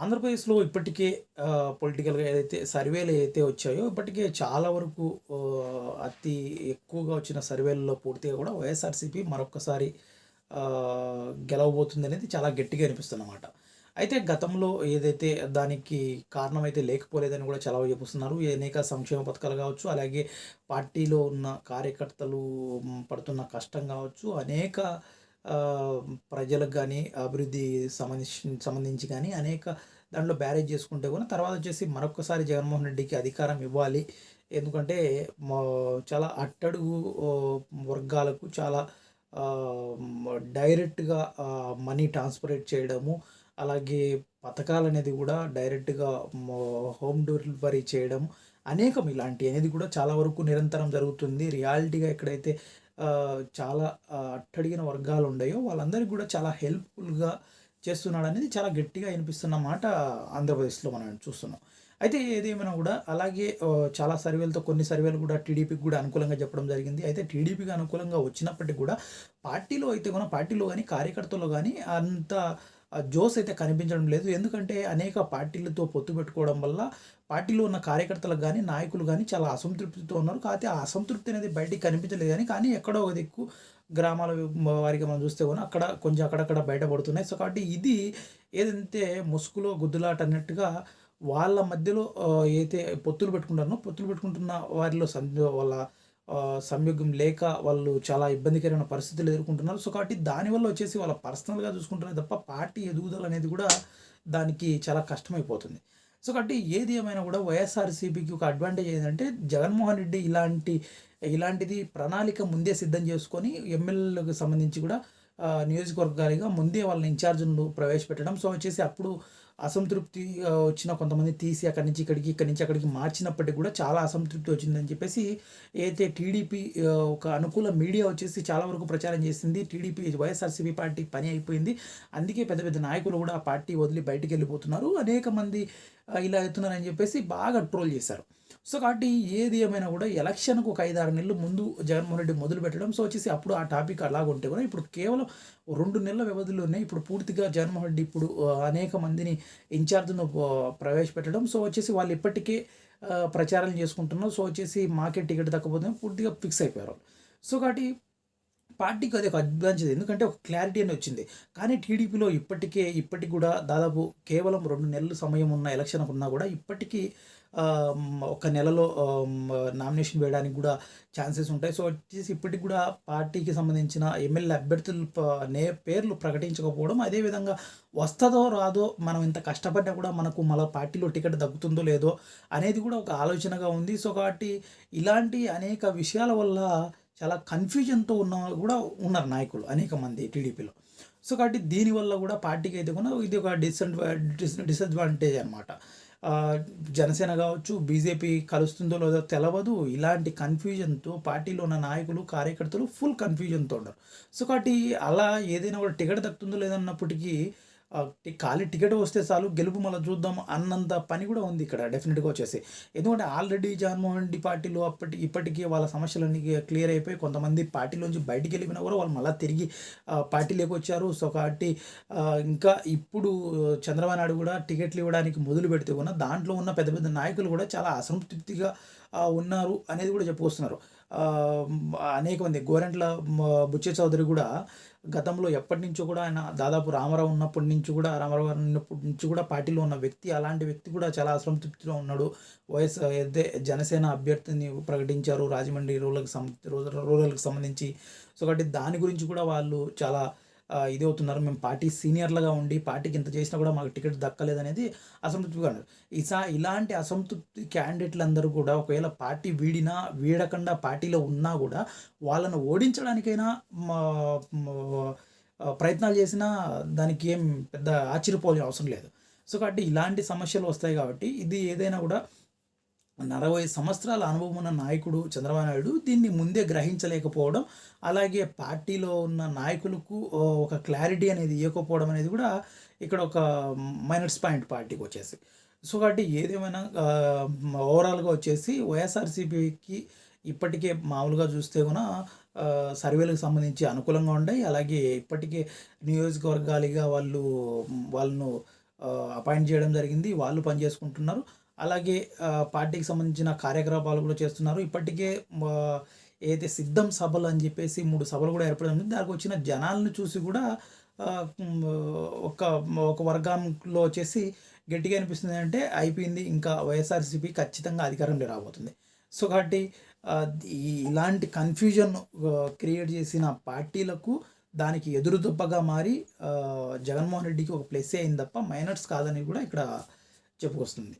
ఆంధ్రప్రదేశ్‌లో ఇప్పటికే పొలిటికల్‌గా ఏదైతే సర్వేలు ఏదైతే వచ్చాయో ఇప్పటికే చాలా వరకు అతి ఎక్కువగా వచ్చిన సర్వేల్లో పూర్తిగా కూడా వైఎస్ఆర్‌సీపీ మరొకసారి గెలవబోతుంది గెలవబోతుందనేది చాలా గట్టిగా అనిపిస్తుందన్నమాట. అయితే గతంలో ఏదైతే దానికి కారణమైతే లేకపోలేదని కూడా చాలా చెప్పుస్తున్నారు. అనేక సంక్షేమ పథకాలు కావచ్చు, అలాగే పార్టీలో ఉన్న కార్యకర్తలు పడుతున్న కష్టం కావచ్చు, అనేక ప్రజలకు కానీ అభివృద్ధి సంబంధించి సంబంధించి కానీ అనేక దాంట్లో బ్యారేజ్ చేసుకుంటే కూడా తర్వాత వచ్చేసి మరొకసారి జగన్మోహన్ రెడ్డికి అధికారం ఇవ్వాలి. ఎందుకంటే మా చాలా అట్టడుగు వర్గాలకు చాలా డైరెక్ట్‌గా మనీ ట్రాన్స్పరేట్ చేయడము, అలాగే పథకాలు అనేది కూడా డైరెక్ట్‌గా హోమ్ డెలివరీ చేయడం అనేకం ఇలాంటి అనేది కూడా చాలా వరకు నిరంతరం జరుగుతుంది. రియాలిటీగా ఎక్కడైతే చాలా అట్టడిగిన వర్గాలు ఉన్నాయో వాళ్ళందరికీ కూడా చాలా హెల్ప్‌ఫుల్‌గా చేస్తున్నాడనేది చాలా గట్టిగా వినిపిస్తున్న మాట ఆంధ్రప్రదేశ్‌లో మనం చూస్తున్నాం. అయితే ఏదేమైనా కూడా అలాగే చాలా సర్వేలతో కొన్ని సర్వేలు కూడా టీడీపీకి కూడా అనుకూలంగా చెప్పడం జరిగింది. అయితే టీడీపీకి అనుకూలంగా వచ్చినప్పటికీ కూడా పార్టీలో అయితే కూడా పార్టీలో కానీ కార్యకర్తలు కానీ అంత ఆ జోస్ అయితే కనిపించడం లేదు. ఎందుకంటే అనేక పార్టీలతో పొత్తు పెట్టుకోవడం వల్ల పార్టీలో ఉన్న కార్యకర్తలకు కానీ నాయకులు కానీ చాలా అసంతృప్తితో ఉన్నారు. కాకపోతే ఆ అసంతృప్తి అనేది బయటికి కనిపించలేదు కానీ కానీ ఎక్కడో ఒక దిక్కు గ్రామాల వారికి మనం చూస్తే కూడా అక్కడ కొంచెం అక్కడక్కడ బయటపడుతున్నాయి. సో, కాబట్టి ఇది ఏదంటే ముసుగులో గుద్దులాట అన్నట్టుగా వాళ్ళ మధ్యలో అయితే ఏదైతే పొత్తులు పెట్టుకుంటారో పొత్తులు పెట్టుకుంటున్న వారిలో సంద్ వాళ్ళ సంయోగం లేక వాళ్ళు చాలా ఇబ్బందికరమైన పరిస్థితులు ఎదుర్కొంటున్నారు. సో, కాబట్టి దానివల్ల వచ్చేసి వాళ్ళ పర్సనల్‌గా చూసుకుంటున్నారు తప్ప పార్టీ ఎదుగుదల అనేది కూడా దానికి చాలా కష్టమైపోతుంది. సో, కాబట్టి ఏది ఏమైనా కూడా వైఎస్ఆర్‌సీపీకి ఒక అడ్వాంటేజ్ ఏంటంటే జగన్మోహన్ రెడ్డి ఇలాంటి ఇలాంటిది ప్రణాళిక ముందే సిద్ధం చేసుకొని ఎమ్మెల్యేలకు సంబంధించి కూడా నియోజకవర్గాలుగా ముందే వాళ్ళని ఇన్ఛార్జ్ను ప్రవేశపెట్టడం. సో, వచ్చేసి అప్పుడు అసంతృప్తి వచ్చిన కొంతమంది తీసి అక్కడి నుంచి ఇక్కడికి, ఇక్కడి నుంచి అక్కడికి మార్చినప్పటికి కూడా చాలా అసంతృప్తి వచ్చిందని చెప్పేసి ఏదైతే టీడీపీ ఒక అనుకూల మీడియా వచ్చేసి చాలా వరకు ప్రచారం చేసింది. టీడీపీ వైఎస్ఆర్‌సీపీ పార్టీ పని అయిపోయింది. అందుకే పెద్ద పెద్ద నాయకులు కూడా ఆ పార్టీ వదిలి బయటికెళ్ళిపోతున్నారు. అనేక మంది ఇలా అవుతున్నారని చెప్పేసి బాగా ట్రోల్ చేశారు. సో, కాబట్టి ఏది ఏమైనా కూడా ఎలక్షన్‌కు ఒక 5, 6 నెలలు ముందు జగన్మోహన్ రెడ్డి మొదలుపెట్టడం. సో, వచ్చేసి అప్పుడు ఆ టాపిక్ అలాగుంటే కూడా ఇప్పుడు కేవలం రెండు నెలల వ్యవధిలోనే ఇప్పుడు పూర్తిగా జగన్మోహన్ రెడ్డి ఇప్పుడు అనేక మందిని ఇన్ఛార్జ్‌ను ప్రవేశపెట్టడం. సో, వచ్చేసి వాళ్ళు ఇప్పటికే ప్రచారం చేసుకుంటున్నారు. సో, వచ్చేసి మాకే టికెట్ దక్కకపోతే పూర్తిగా ఫిక్స్ అయిపోయారు. సో, కాబట్టి పార్టీకి అది ఒక అడ్వాంటేజ్. ఎందుకంటే ఒక క్లారిటీ అని వచ్చింది. కానీ టీడీపీలో ఇప్పటికే ఇప్పటికి కూడా దాదాపు కేవలం రెండు నెలలు సమయం ఉన్న ఎలక్షన్ ఉన్నా కూడా ఇప్పటికీ ఒక నెలలో నామినేషన్ వేయడానికి కూడా ఛాన్సెస్ ఉంటాయి. సో, వచ్చేసి ఇప్పటికి కూడా పార్టీకి సంబంధించిన ఎమ్మెల్యే అభ్యర్థులు నే పేర్లు ప్రకటించకపోవడం, అదేవిధంగా వస్తుందో రాదో మనం ఇంత కష్టపడ్డా కూడా మనకు మన పార్టీలో టికెట్ దక్కుతుందో లేదో అనేది కూడా ఒక ఆలోచనగా ఉంది. సో, కాబట్టి ఇలాంటి అనేక విషయాల వల్ల చాలా కన్‌ఫ్యూజన్‌తో ఉన్న కూడా ఉన్నారు నాయకులు అనేక మంది టీడీపీలో. సో, కాబట్టి దీనివల్ల కూడా పార్టీకి అయితే కూడా ఇది ఒక డిసడ్వా డిస్ డిసడ్వాంటేజ్ అనమాట. జనసేన కావచ్చు, బీజేపీ కలుస్తుందో లేదో తెలవదు. ఇలాంటి కన్‌ఫ్యూజన్‌తో పార్టీలో ఉన్న నాయకులు, కార్యకర్తలు ఫుల్ కన్‌ఫ్యూజన్‌తో ఉన్నారు. సో, కాబట్టి అలా ఏదైనా కూడా టికెట్ దక్కుతుందో లేదన్నప్పటికీ ఖాళీ టికెట్ వస్తే చాలు గెలుపు మళ్ళీ చూద్దాం అన్నంత పని కూడా ఉంది ఇక్కడ డెఫినెట్గా వచ్చేసి. ఎందుకంటే ఆల్రెడీ జగన్మోహన్ రెడ్డి పార్టీలో అప్పటి ఇప్పటికీ వాళ్ళ సమస్యలన్నీ క్లియర్ అయిపోయి కొంతమంది పార్టీలోంచి బయటికెళ్ళిపోయినా కూడా వాళ్ళు మళ్ళీ తిరిగి పార్టీలోకి వచ్చారు. సో, కాబట్టి ఇంకా ఇప్పుడు చంద్రబాబు నాయుడు కూడా టికెట్లు ఇవ్వడానికి మొదలు పెడితే కూడా దాంట్లో ఉన్న పెద్ద పెద్ద నాయకులు కూడా చాలా అసంతృప్తిగా ఉన్నారు అనేది కూడా చెప్పుకొస్తున్నారు. అనేక మంది గోరంట్ల మ చౌదరి కూడా గతంలో ఎప్పటి నుంచో కూడా ఆయన దాదాపు రామారావు ఉన్నప్పటి నుంచి కూడా రామారావు గారు ఉన్నప్పటి నుంచి కూడా పార్టీలో ఉన్న వ్యక్తి. అలాంటి వ్యక్తి కూడా చాలా అసంతృప్తిలో ఉన్నాడు. వైఎస్ అయితే జనసేన అభ్యర్థిని ప్రకటించారు రాజమండ్రి రూరల్‌కి సం రూరల్‌కి సంబంధించి. సో, కాబట్టి దాని గురించి కూడా వాళ్ళు చాలా ఇది ఇదవుతున్నారు. మేము పార్టీ సీనియర్‌లుగా ఉండి పార్టీకి ఇంత చేసినా కూడా మాకు టికెట్ దక్కలేదనేది అసంతృప్తిగా ఉన్నారు. ఈసా ఇలాంటి అసంతృప్తి క్యాండిడేట్‌లందరూ కూడా ఒకవేళ పార్టీ వీడినా, వీడకుండా పార్టీలో ఉన్నా కూడా వాళ్ళను ఓడించడానికైనా మా ప్రయత్నాలు చేసినా దానికి ఏం పెద్ద ఆశ్చర్యపోవాల్సిన అవసరం లేదు. సో, కాబట్టి ఇలాంటి సమస్యలు వస్తాయి కాబట్టి ఇది ఏదైనా కూడా 40 సంవత్సరాల అనుభవం ఉన్న నాయకుడు చంద్రబాబు నాయుడు దీన్ని ముందే గ్రహించలేకపోవడం, అలాగే పార్టీలో ఉన్న నాయకులకు ఒక క్లారిటీ అనేది ఇవ్వకపోవడం అనేది కూడా ఇక్కడ ఒక మైనస్ పాయింట్ పార్టీకి వచ్చేసి. సో, కాబట్టి ఏదేమైనా ఓవరాల్‌గా వచ్చేసి వైఎస్ఆర్‌సీపీకి ఇప్పటికే మామూలుగా చూస్తే కూడా సర్వేలకు సంబంధించి అనుకూలంగా ఉన్నాయి. అలాగే ఇప్పటికే నియోజకవర్గాలుగా వాళ్ళు వాళ్ళను అపాయింట్ చేయడం జరిగింది వాళ్ళు పనిచేసుకుంటున్నారు అలాగే పార్టీకి సంబంధించిన కార్యకలాపాలు కూడా చేస్తున్నారు. ఇప్పటికే ఏదైతే సిద్ధం సభలు అని చెప్పేసి మూడు సభలు కూడా ఏర్పడింది దానికి వచ్చిన జనాలను చూసి కూడా ఒక ఒక వర్గంలో వచ్చేసి గట్టిగా అనిపిస్తుంది అంటే అయిపోయింది. ఇంకా వైఎస్ఆర్సీపీ ఖచ్చితంగా అధికారంలో రాబోతుంది. సో కాబట్టి ఈ- ఇలాంటి కన్ఫ్యూజన్ క్రియేట్ చేసిన పార్టీలకు దానికి ఎదురు మారి జగన్మోహన్ రెడ్డికి ఒక ప్లస్ అయింది తప్ప మైనర్స్ కాదని కూడా ఇక్కడ చెప్పుకొస్తుంది.